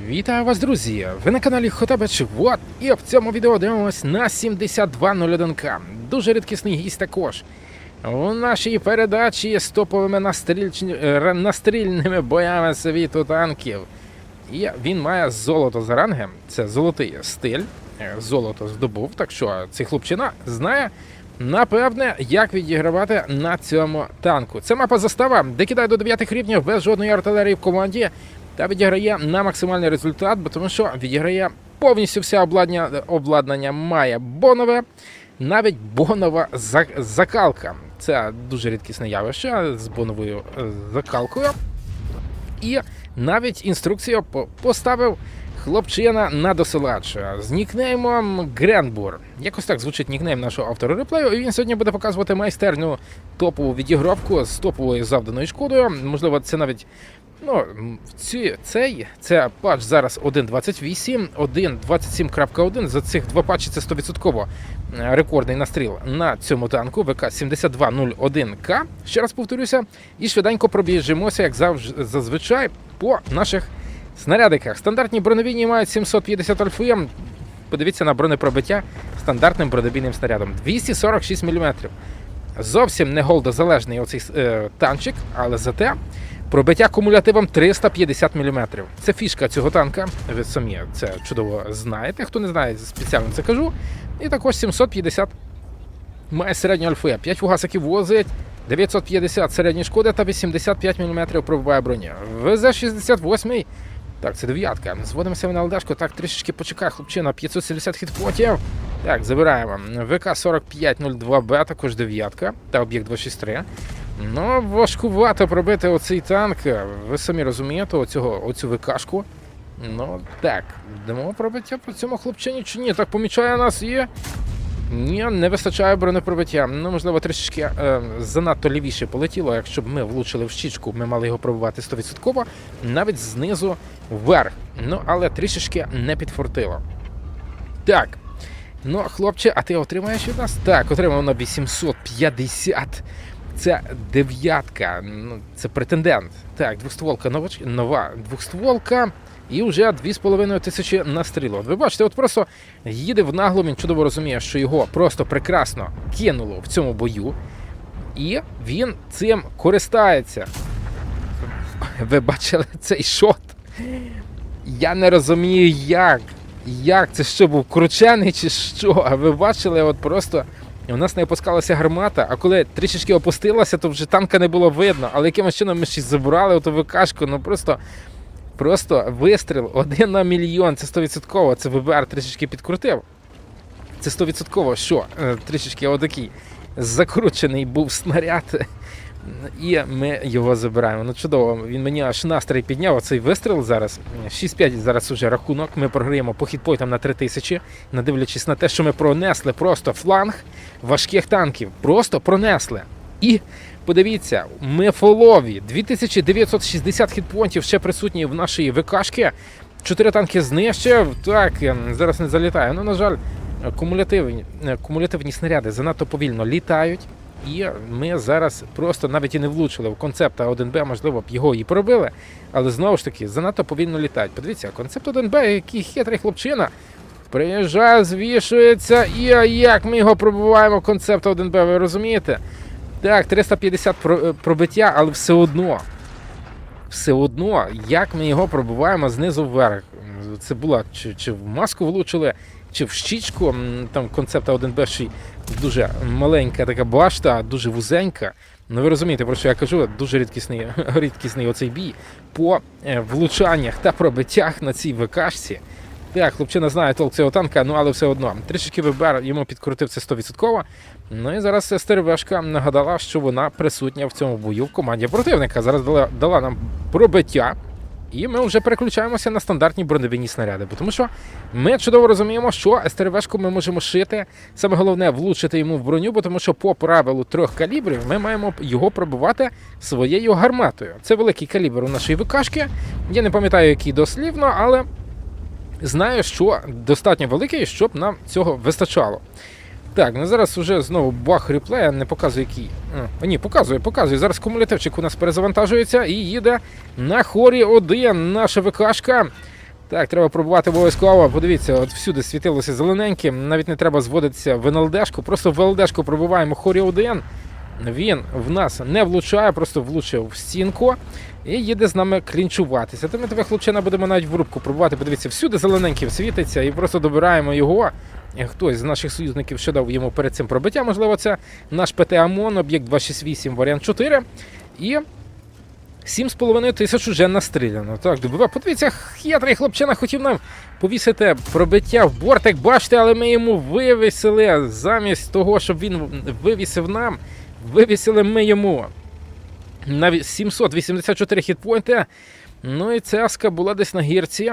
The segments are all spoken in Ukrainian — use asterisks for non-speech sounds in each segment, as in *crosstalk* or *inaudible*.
Вітаю вас, друзі! Ви на каналі Хотабач Вот, і в цьому відео дивимось на 7201К. Дуже рідкісний гість також. У нашій передачі з топовими настрільч- е, настрільними боями світу танків. І він має золото за рангом, це золотий стиль. е, Золото здобув, так що цей хлопчина знає. Напевне, як відігравати на цьому танку. Це мапа застава, де кидає до 9 рівнів без жодної артилерії в команді та відіграє на максимальний результат, бо тому що відіграє повністю все обладнання, обладнання має бонове, навіть бонова закалка. Це дуже рідкісне явище з боновою е, закалкою. І навіть інструкцію поставив хлопчина на досилач з нікнеймом Гренбур. Якось так звучить нікнейм нашого автора реплею. І він сьогодні буде показувати майстерню топову відігровку з топовою завданою шкодою. Можливо, це навіть. Ну, ці, цей це патч зараз 1.28, 1.27.1. За цих два патчі це 100% е, рекордний настріл на цьому танку ВК 7201К. Ще раз повторюся, і швиденько пробіжимося, як завж- зазвичай, по наших снарядиках. Стандартні броневійні мають 750 альфи. Подивіться на бронепробиття стандартним бронебійним снарядом 246 мм. Зовсім не голдозалежний оцей е, танчик, але зате пробиття кумулятивом 350 мм. Це фішка цього танка. Ви самі це чудово знаєте. Хто не знає, спеціально це кажу. І також 750 має середню альфи. 5 фугасиків возить, 950 середні шкоди та 85 мм пробиває броня. ВЗ-68. Так, це дев'ятка. Зводимося на ЛДшку. Так, трішечки почекай, хлопчина, 570 хітпотів. Так, забираємо. ВК-4502Б, також дев'ятка та об'єкт 263. Ну, важкувато пробити оцей танк. Ви самі розумієте, оцього, оцю ВКшку. Ну, так, йдемо пробиття по цьому хлопчині чи ні? Так помічає нас і. Ні, не вистачає бронепробиття. Ну, можливо, трішечки е, занадто лівіше полетіло. Якщо б ми влучили в щічку, ми мали його пробувати 100%, навіть знизу вверх. Ну, але трішечки не підфортило. Так. Ну, хлопче, а ти отримаєш від нас? Так, отримав на 850. Це дев'ятка. Ну, це претендент. Так, двохстволка нова, нова двохстволка. І вже 2,5 тисячі настрілу. От Ви бачите, от просто їде в наглу, він чудово розуміє, що його просто прекрасно кинуло в цьому бою. І він цим користається. Ви бачили цей шот? Я не розумію, як. Як це що був кручений чи що? А ви бачили, от просто у нас не опускалася гармата, а коли трішечки опустилася, то вже танка не було видно. Але якимось чином ми ще забрали оту ВКшку, ну просто. Просто вистріл один на мільйон, це 100%. Це ВБР трішечки підкрутив. Це 100%, що е, трішечки отакий закручений був снаряд. І ми його забираємо. Ну чудово, він мені аж настрій підняв. Оцей вистріл зараз. 6-5 зараз уже рахунок. Ми програємо по хітпойтам на 3000, не дивлячись на те, що ми пронесли просто фланг важких танків. Просто пронесли. І подивіться, ми фолові. 2960 хітпонтів ще присутні в нашій ВКшки. Чотири танки знищив. Так, ем, зараз не залітає. Ну, на жаль, кумулятивні, е, кумулятивні снаряди занадто повільно літають. І ми зараз просто навіть і не влучили в концепта 1Б, можливо, б його і пробили, але знову ж таки занадто повільно літають. Подивіться, концепт 1Б, який хитрий хлопчина. Приїжджає, звішується, і як ми його пробиваємо концепт 1Б, ви розумієте? Так, 350 е, пробиття, але все одно. Все одно, як ми його пробиваємо знизу вверх. Це була чи, чи в маску влучили, чи в щічку. Там концепта 1Б ще й дуже маленька така башта, дуже вузенька. Ну ви розумієте, про що я кажу? Дуже рідкісний, *laughs* рідкісний оцей бій по е, влучаннях та пробиттях на цій ВКшці. Так, хлопчина знає толк цього танка, ну але все одно. Трішечки ВБР йому підкрутив це 100%. Ну і зараз Стервешка нагадала, що вона присутня в цьому бою в команді противника. Зараз дала, дала нам пробиття. І ми вже переключаємося на стандартні бронебійні снаряди, бо тому що ми чудово розуміємо, що СТРВшку ми можемо шити. Саме головне влучити йому в броню, бо тому що по правилу трьох калібрів ми маємо його пробивати своєю гарматою. Це великий калібр у нашої ВКшки. Я не пам'ятаю, який дослівно, але знаю, що достатньо великий, щоб нам цього вистачало. Так, ну зараз уже знову бах реплея, не показує який. А, ні, показує, показує. Зараз кумулятивчик у нас перезавантажується і їде на хорі 1 наша ВКшка. Так, треба пробувати обов'язково. Подивіться, от всюди світилося зелененьким. Навіть не треба зводитися в НЛДшку. Просто в ЛДшку пробиваємо хорі 1. Він в нас не влучає, просто влучив в стінку і їде з нами клінчуватися. То ми тебе, хлопчина, будемо навіть в рубку пробувати. Подивіться, всюди зелененьким світиться і просто добираємо його. Хтось з наших союзників ще дав йому перед цим пробиття. Можливо, це наш ПТ ОМОН, об'єкт 268, варіант 4. І 7,5 тисяч уже настріляно. Так, добива. Подивіться, хитрий хлопчина хотів нам повісити пробиття в бортик. Бачите, але ми йому вивісили замість того, щоб він вивісив нам. Вивісили ми йому навіть 784 хітпойнти. Ну і цеска була десь на гірці.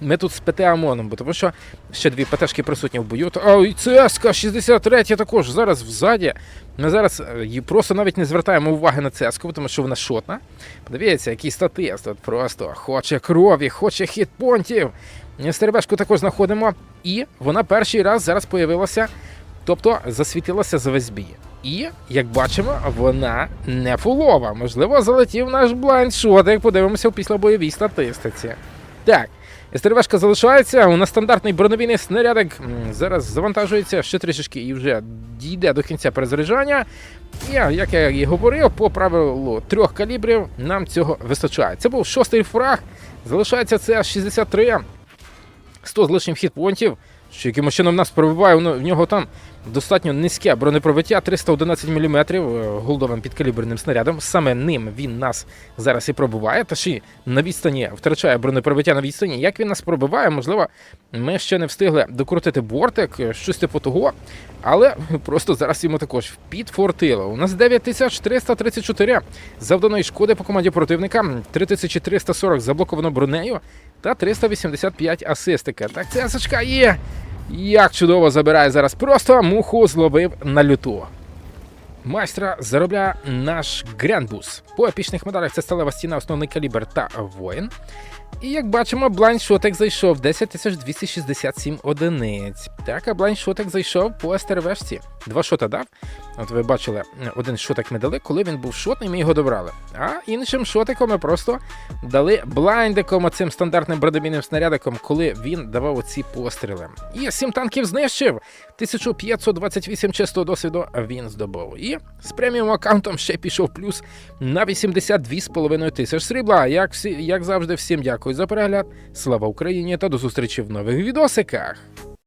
Ми тут з ПТ ОМОНом, бо тому що ще дві ПТшки присутні в бою. А і ЦСК 63 також зараз взаді. Ми зараз е, просто навіть не звертаємо уваги на ЦСК, тому що вона шотна. Подивіться, який статист тут просто хоче крові, хоче хітпонтів. Стербешку також знаходимо. І вона перший раз зараз появилася, тобто засвітилася за весь бій. І, як бачимо, вона не фулова. Можливо, залетів наш блайндшот, як подивимося в післябойовій статистиці. Так, СТРВшка залишається. У нас стандартний бронебійний снарядик зараз завантажується ще трішечки і вже дійде до кінця перезаряджання. І, як я і говорив, по правилу трьох калібрів нам цього вистачає. Це був шостий фраг. Залишається це 63. 100 з лишнім хітпонтів, що якимось чином нас пробиває, в нього там достатньо низьке бронепробиття 311 мм голдовим підкаліберним снарядом. Саме ним він нас зараз і пробиває, та ще на відстані втрачає бронепробиття на відстані. Як він нас пробиває, можливо, ми ще не встигли докрутити бортик, е, щось типу того. Але просто зараз йому також підфортило. У нас 9334 завданої шкоди по команді противника, 3340 заблоковано бронею та 385 асистика. Так, це асочка є. Як чудово забирає зараз. Просто муху зловив на люту. Майстра заробляє наш Грянбус. По епічних медалях це сталева стіна, основний калібр та воїн. І як бачимо, блайндшотик зайшов 10267 одиниць. Так, а блайндшотик зайшов по СТРВшці. Два шота дав. От ви бачили, один шотик ми дали, коли він був шотний, ми його добрали. А іншим шотиком ми просто дали блайндиком оцим стандартним бронебійним снарядиком, коли він давав оці постріли. І сім танків знищив. 1528 чистого досвіду він здобув. І з преміум аккаунтом ще пішов плюс на 82,5 тисяч срібла. Як, всі, як завжди, всім дякую за перегляд. Слава Україні та до зустрічі в нових відосиках.